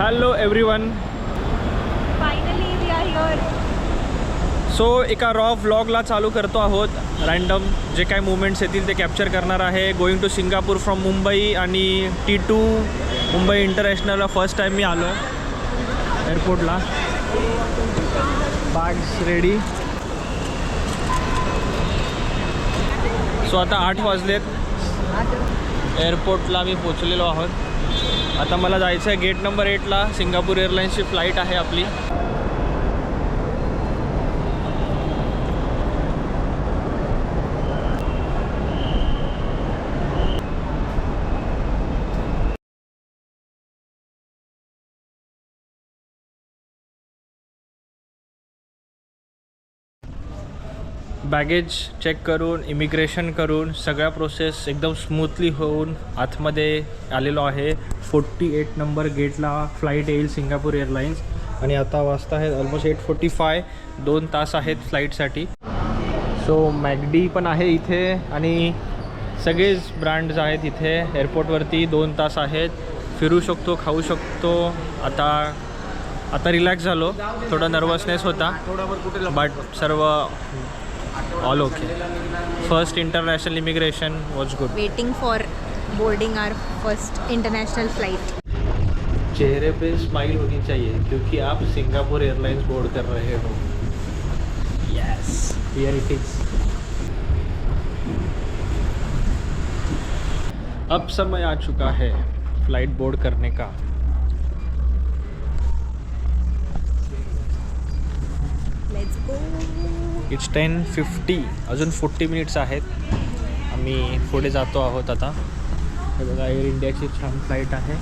Hello every one so एका raw व्लॉगला चालू करतो आहोत. रँडम जे काय मुवमेंट्स येतील ते कॅप्चर करणार आहे. Going to Singapore from Mumbai आणि टी टू मुंबई इंटरनॅशनलला फर्स्ट टाईम मी आलो. आहे एअरपोर्टला बॅग्स रेडी सो आता आठ वाजलेत. एअरपोर्टला मी पोचलेलो आहोत. आता मला जायचं आहे गेट नंबर एटला सिंगापूर एअरलाईन्सची फ्लाईट आहे आपली. बॅगेज चेक करून इमिग्रेशन करून सगळ्या प्रोसेस एकदम स्मूथली होऊन आतमध्ये आलेलो आहे. फोर्टी एट नंबर गेटला फ्लाईट येईल सिंगापूर एअरलाईन्स आणि आता वाजता आहे ऑलमोस्ट एट फोर्टी फाय दोन तास आहेत फ्लाईटसाठी सो मॅगडी पण आहे इथे आणि सगळेच ब्रँड्स आहेत इथे. एअरपोर्टवरती दोन तास आहेत. फिरू शकतो खाऊ शकतो. आता आता रिलॅक्स झालो. थोडा नर्वसनेस होता. बट सर्व all okay first international immigration was good waiting for boarding our first international flight चेहरे पे स्माइल होनी चाहिए क्योंकि आप सिंगापुर एयरलाइंस बोर्ड कर रहे हो। यस हियर इट इज़ अब समय आ चुका है फ़्लाइट बोर्ड करने का। Let's go it's ten fifty अजून फोर्टी मिनिट्स आहेत. आम्ही पुढे जातो आहोत आता. हे बघा एअर इंडियाची छान फ्लाईट आहे.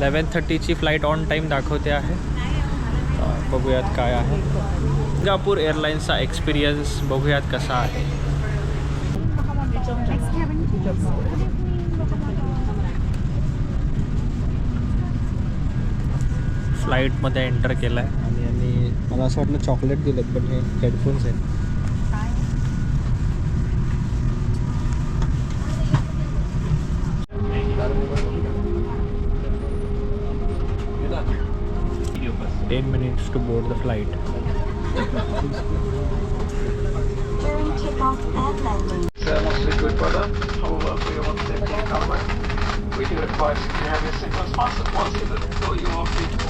लेवन थर्टीची फ्लाईट ऑन टाईम दाखवते आहे. बघूयात काय आहे. सिंगापूर एअरलाईन्सचा एक्सपिरियन्स बघूयात कसा आहे. फ्लाईटमध्ये एंटर केलं आहे मला असं वाटलं चॉकलेट दिलेत पण हे हेडफोन्स आहेत ten minutes to board the flight During takeoff and landing, uh, wants to be good brother. However, we want safety and comfort. We do advise that you have your seatbelts fastened once you so you are free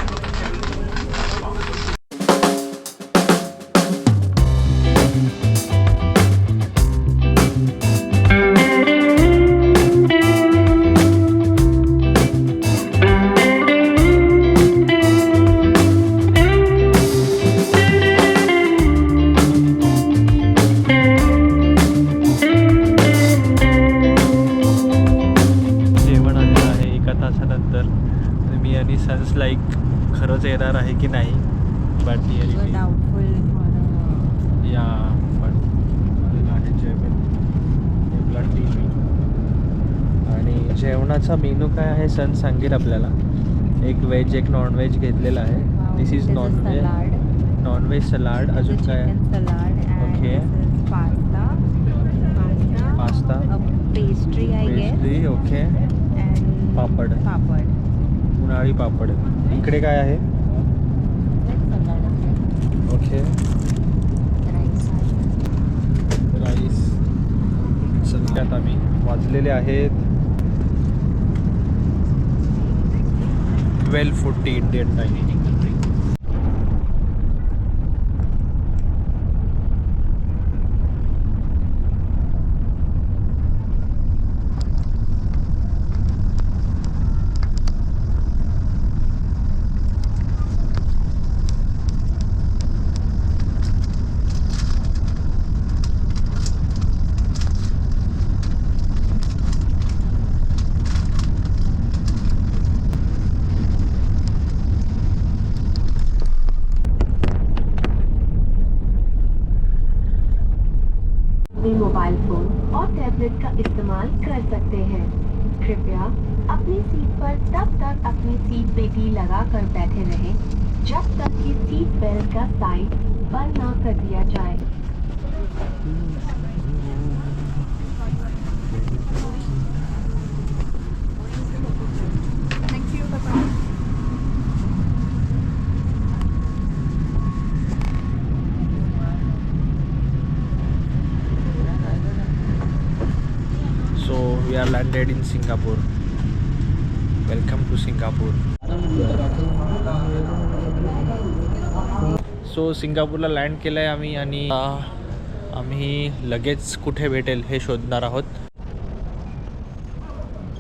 सण सांगेल आपल्याला एक veg एक non veg घेतलेला आहे this is non veg non veg salad अजून काय Okay. Pasta pastry pastry okay पापड. पापड उन्हाळी पापड इकडे काय आहे ओके राईस सध्यात आम्ही वाजलेले आहेत ट्वेल्व फोर्टी इंडियन इस्तेमाल कर सकते हैं। कृपया अपनी सीट पर तब तक अपनी सीट पेटी लगा कर बैठे रहें जब तक कि सीट बेल्ट का साइन बंद ना कर दिया जाए। Are landed in Singapore welcome to Singapore so सिंगापूरला लँड केलं आहे आम्ही आणि आम्ही लगेच कुठे भेटेल हे शोधणार आहोत.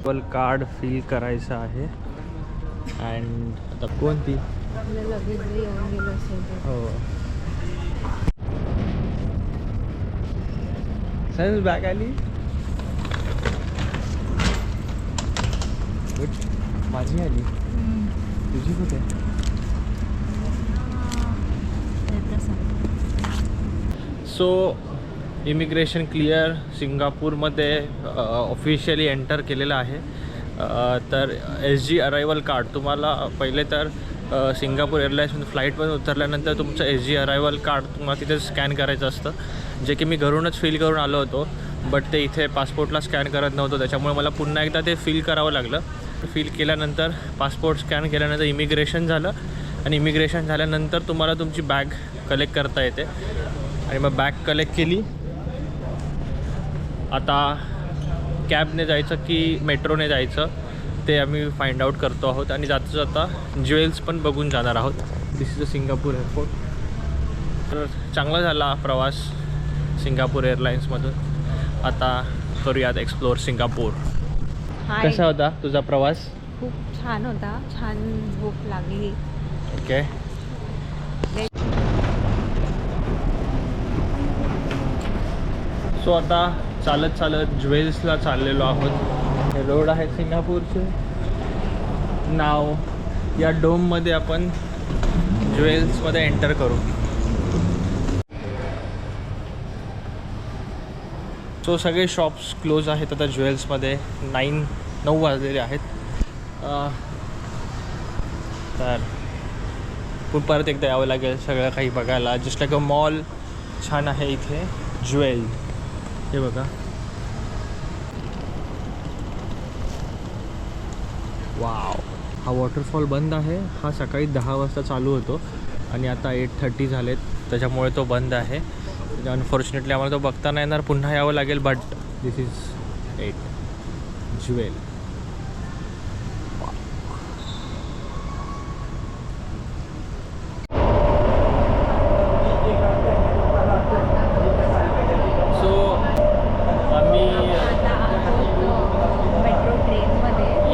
पल कार्ड फिल करायचं आहे. अँड आता कोणती? हो. बॅग आली? बट माझी आली. तुझी कुठे? सो इमिग्रेशन क्लिअर सिंगापूरमध्ये ऑफिशियली एंटर केलेलं आहे. तर एस जी अरायवल कार्ड तुम्हाला पहिले तर सिंगापूर एअरलाईन्समध्ये फ्लाईटमधून उतरल्यानंतर तुमचं एस जी अरायवल कार्ड तुम्हाला तिथे स्कॅन करायचं असतं. जे की मी घरूनच फिल करून आलो होतो बट ते इथे पासपोर्टला स्कॅन करत नव्हतं त्याच्यामुळे मला पुन्हा एकदा ते फिल करावं लागलं. फिल केल्यानंतर पासपोर्ट स्कॅन केल्यानंतर इमिग्रेशन झालं. आणि इमिग्रेशन झाल्यानंतर तुम्हाला तुमची बॅग कलेक्ट करता येते. आणि मग बॅग कलेक्ट केली. आता कॅबने जायचं की मेट्रोने जायचं ते आम्ही फाइंड आउट करतो आहोत. आणि जाता जाता ज्वेल्स पण बघून जाणार आहोत. This is a Singapore airport तर चांगला झाला प्रवास सिंगापूर एअरलाईन्समधून आता करूयात एक्सप्लोअर सिंगापूर हाय कसा होता तुझा प्रवास? खूप छान होता. छान भूक लागली. ओके सो आता चालत चालत ज्वेल्सला चाललेलो आहोत. हे रोड आहेत सिंगापूरचे. नाव या डोममध्ये आपण ज्वेल्समध्ये एंटर करू. सो सगळे शॉप्स क्लोज आहेत आता ज्वेल्समध्ये नाईन नऊ वाजलेले आहेत. तर पण परत एकदा यावं लागेल सगळं काही बघायला. जस्ट लाईक अ मॉल छान आहे इथे. ज्वेल हे बघा. वाव हा वॉटरफॉल बंद आहे. हा सकाळी दहा वाजता चालू होतो. आणि आता एट थर्टी झालेत. त्याच्यामुळे तो बंद आहे. अनफॉर्च्युनेटली आम्हाला तो बघता नाही येणार. पुन्हा यावं लागेल but this is at jewel so आम्ही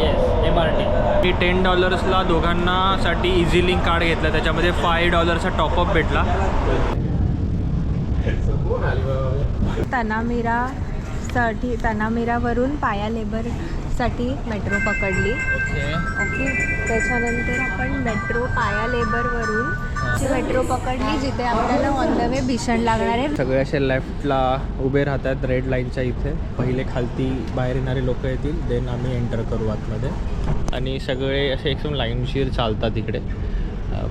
येस मी टेन डॉलर्सला दोघांना साठी इझी लिंक कार्ड घेतलं. त्याच्यामध्ये फाय डॉलरचा टॉपअप भेटला. तनामिरा साठी तनामिरावरून पाया लेबरसाठी मेट्रो पकडली. ओके. ओके. त्याच्यानंतर आपण मेट्रो पाया लेबरवरून मेट्रो पकडली जिथे आपल्याला ऑन द वे भीषण लागणार आहे. सगळे असे लेफ्टला उभे राहतात रेड लाईनच्या इथे. पहिले खालती बाहेर येणारे लोक येतील देन आम्ही एंटर करू आतमध्ये. आणि सगळे असे एकदम लाईनशीर चालतात इकडे.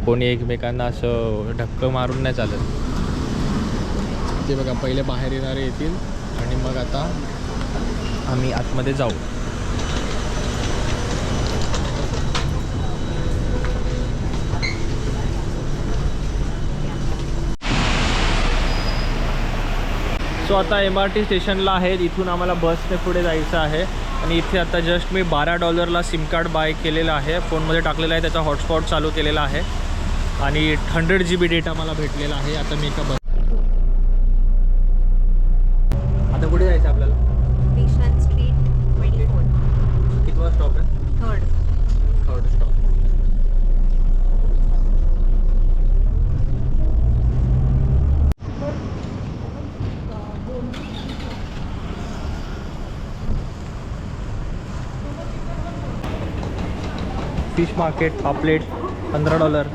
कोणी एकमेकांना असं धक्क मारून नाही चालत. ते बघा पहिले बाहेर येणारे येतील आणि मग आता आम्ही आतमध्ये जाऊ. सो आता एम आर टी स्टेशनला आहे. इथून आम्हाला बसने पुढे जायचं आहे. आणि इथे आता जस्ट मी बारा डॉलरला सिम कार्ड बाय केलेलं आहे. फोनमध्ये टाकलेलं आहे. त्याचा हॉटस्पॉट चालू केलेला आहे. आणि हंड्रेड जी बी डेटा मला भेटलेला आहे. आता मी एका बस आता कुठे जायचं आपल्याला भीषण स्ट्रीट ट्वेंटी फोर कितवा स्टॉप आहे third third stop fish market पापलेट पंधरा डॉलर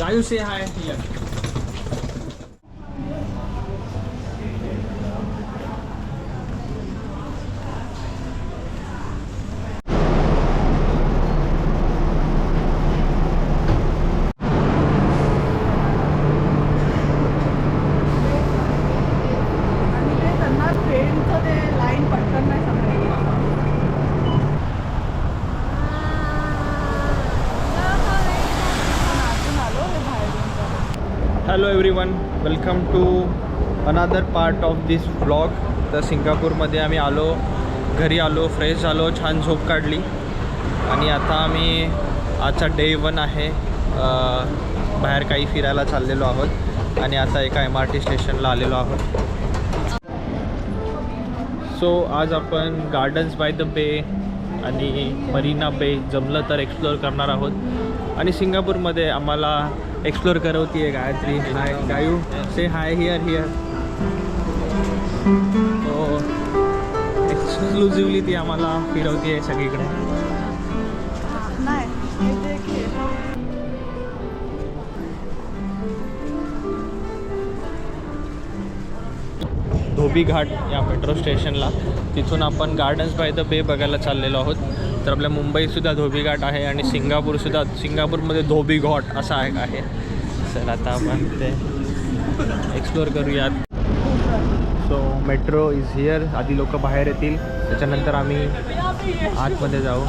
गायू से हाय आणि ते त्यांना ट्रेनचं ते लाईन पटकन नाही समजायला अजून आलो हे hello everyone welcome to another part of this vlog. तर सिंगापूरमध्ये आम्ही आलो घरी आलो फ्रेश झालो छान झोप काढली. आणि आता आम्ही आजचा डे वन आहे. बाहेर काही फिरायला चाललेलो आहोत. आणि आता एका एम आर टी स्टेशनला आलेलो आहोत. सो आज आपण गार्डन्स बाय द बे आणि मरीना बे जमलं तर एक्सप्लोअर करणार आहोत. आणि सिंगापूरमध्ये आम्हाला एक्सप्लोअर करवती आहे Gayatri. Hi Gayu. Say hi here here हो. एक्सक्लुझिव्हली ती आम्हाला फिरवती आहे सगळीकडे. धोबी घाट या मेट्रो स्टेशनला तिथून आपण गार्डन्स बाय द बे बघायला चाललेलो आहोत. तर आपल्या मुंबईसुद्धा धोबी घाट आहे आणि सिंगापूरसुद्धा सिंगापूरमध्ये धोबी घाट असा एक आहे. सर आता आपण ते एक्सप्लोअर करूयात. सो मेट्रो इज हिअर आधी लोक बाहेर येतील. त्याच्यानंतर आम्ही आतमध्ये जाऊ.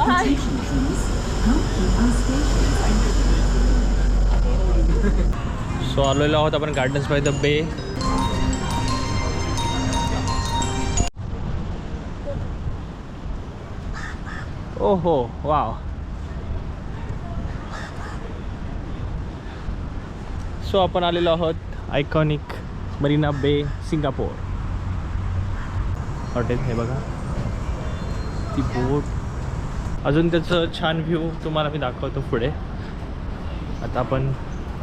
सो आलेलो आहोत आपण गार्डन्स बाय द बे ओहो वाव. सो आपण आलेलो आहोत iconic Marina Bay Singapore. Hotel हे बघा. ती बोट अजून त्याचं छान व्ह्यू तुम्हाला मी दाखवतो पुढे. आता आपण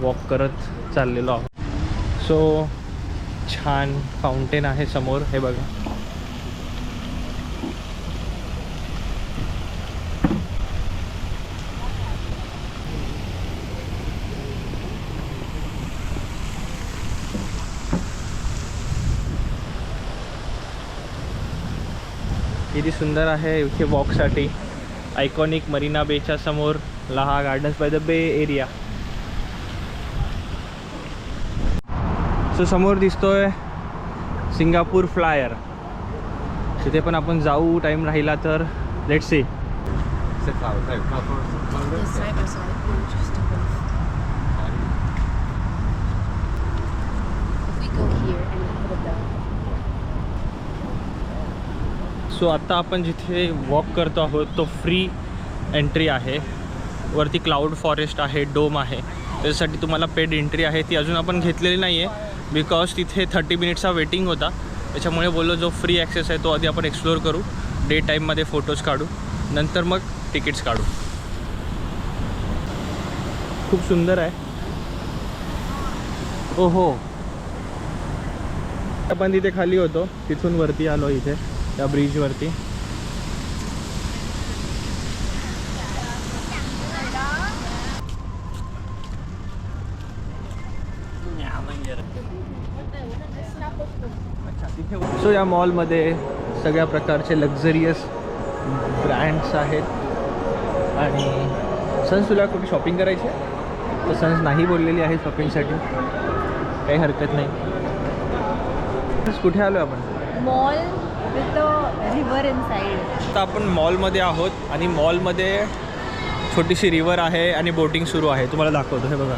वॉक करत चाललेलो आहोत. सो छान फाउंटेन आहे समोर हे बघा. किती सुंदर आहे इथे वॉकसाठी. आयकॉनिक मरीना बेच्या समोर लहा gardens by the bay area so समोर दिसतोय सिंगापूर फ्लायर तिथे पण आपण जाऊ टाईम राहिला तर लेट सी सो आत्ता आपण जिथे वॉक करतो आहोत तो फ्री एंट्री आहे. वरती क्लाउड फॉरेस्ट आहे डोम आहे. त्याच्यासाठी तुम्हाला पेड एंट्री आहे. ती अजून आपण घेतलेली नाही आहे बिकॉज तिथे थर्टी मिनिट्सचा वेटिंग होता. त्याच्यामुळे बोललो जो फ्री ॲक्सेस आहे तो आधी आपण एक्सप्लोअर करू. डे टाईममध्ये फोटोज काढू. नंतर मग तिकीट्स काढू. खूप सुंदर आहे. ओ हो आपण तिथे खाली होतो. तिथून वरती आलो इथे. त्या ब्रिजवरती. सो या मॉलमध्ये सगळ्या प्रकारचे लक्झरियस ब्रँड्स आहेत. आणि सन्स तुला कुठे शॉपिंग करायची तर सन्स नाही बोललेली आहे शॉपिंगसाठी काही हरकत नाही. कुठे आलो आपण? Mall with river inside आता आपण मॉलमध्ये आहोत आणि मॉलमध्ये छोटीशी रिव्हर आहे आणि बोटिंग सुरू आहे. तुम्हाला दाखवतो. हे बघा.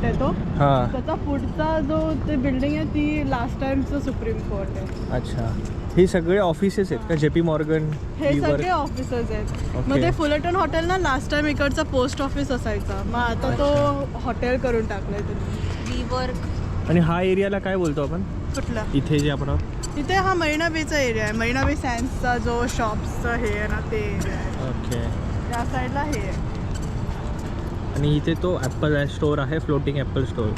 कोर्ट आहे तो. हां. त्याचा पुढचा जो ते बिल्डिंग आहे ती लास्ट टाइमचं सुप्रीम कोर्ट आहे. अच्छा. ही सगळे ऑफिसेस आहेत का? जे पी मॉर्गन हे सगळे ऑफिसर्स आहेत. Okay. मग ते फुलटन हॉटेल ना लास्ट टाइम इकडचा पोस्ट ऑफिस असायचा. मग आता तो हॉटेल करून टाकलाय त्यांनी. वी वर्क आणि हा एरियाला काय बोलतो आपण? कुठला? इथे जे आपण आहोत. इथे हा मैना बेचा एरिया आहे. मैना बे सँड्सचा जो शॉप्सचा हे आहे ना ते एरिया आहे. ओके त्या साईडला हे आहे. आणि इथे तो ॲपल स्टोअर आहे फ्लोटिंग ॲपल स्टोअर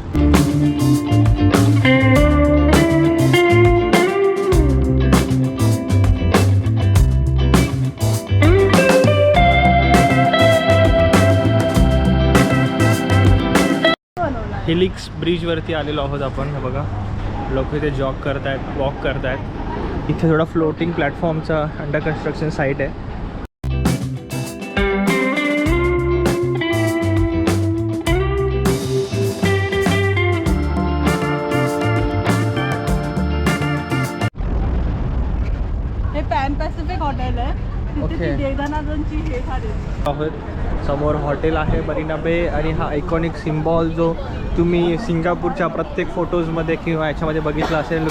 हिलिक्स ब्रिजवरती आलेलो आहोत आपण हे बघा. लोक इथे जॉग आहेत वॉक करत आहेत इथे थोडा फ्लोटिंग प्लॅटफॉर्मचा अंडर कन्स्ट्रक्शन साईट आहे. हे पॅन पॅसिफिक हॉटेल आहे. हे झाली. आहोत. समोर हॉटेल आहे बरीना बे आणि हा आयकॉनिक सिम्बॉल जो तुम्ही सिंगापूरच्या प्रत्येक फोटोजमध्ये किंवा याच्यामध्ये बघितला असेल.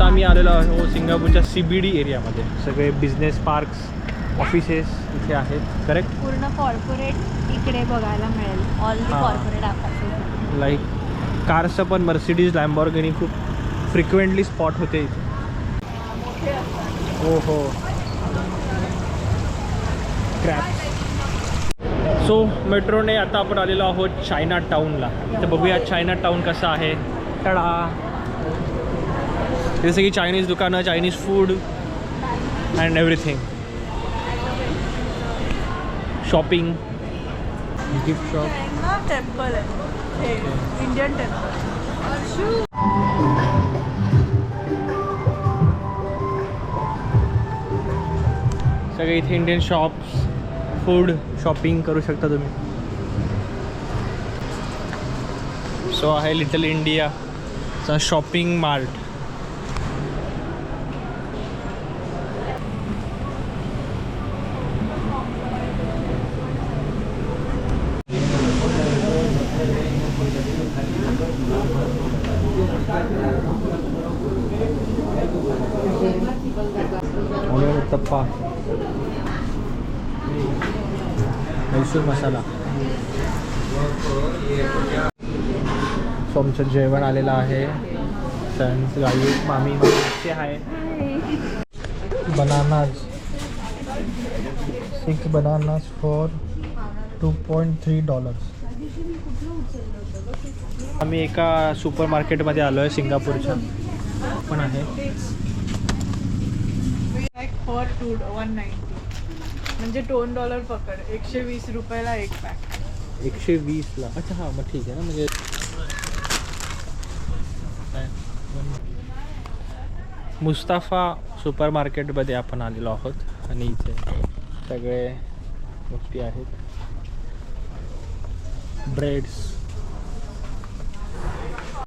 स्वतः मी आलेलो आहो सिंगापूरच्या सी बी डी एरियामध्ये. सगळे बिझनेस पार्क्स ऑफिसेस इथे आहेत करेक्ट पूर्ण कॉर्पोरेट इकडे बघायला मिळेल. All the. कॉर्पोरेट लाईक कारचं पण मर्सिडीज लॅम्बॉर्गिनी खूप फ्रिक्वेंटली स्पॉट होते इथे. हो हो. क्रॅप सो मेट्रोने आता आपण आलेलो आहोत चायना टाऊनला तर बघूया चायना टाऊन कसं आहे. टडा जसं की चायनीज दुकानं Chinese food and everything shopping gift shop ना टेम्पल आहे हे इंडियन टेम्पल सगळे इथे इंडियन शॉप्स फूड शॉपिंग करू शकता तुम्ही. सो आहे लिटल इंडियाचा shopping mart uttappa Mysore masala so आमचं जेवण आलेलं आहे त्यांचं गाई मामी मामीचे आहे bananas six bananas for two point three dollars आम्ही एका सुपर मार्केटमध्ये आलो आहे सिंगापूरच्या. पण आहे. पर टूड वन नाईन्टी म्हणजे दोन डॉलर पकड एकशे वीस रुपयाला एक पॅक एकशे वीसला अच्छा हां मग ठीक आहे ना म्हणजे मुस्ताफा सुपर मार्केटमध्ये आपण आलेलो आहोत आणि इथे सगळे गोष्टी आहेत. ब्रेड्स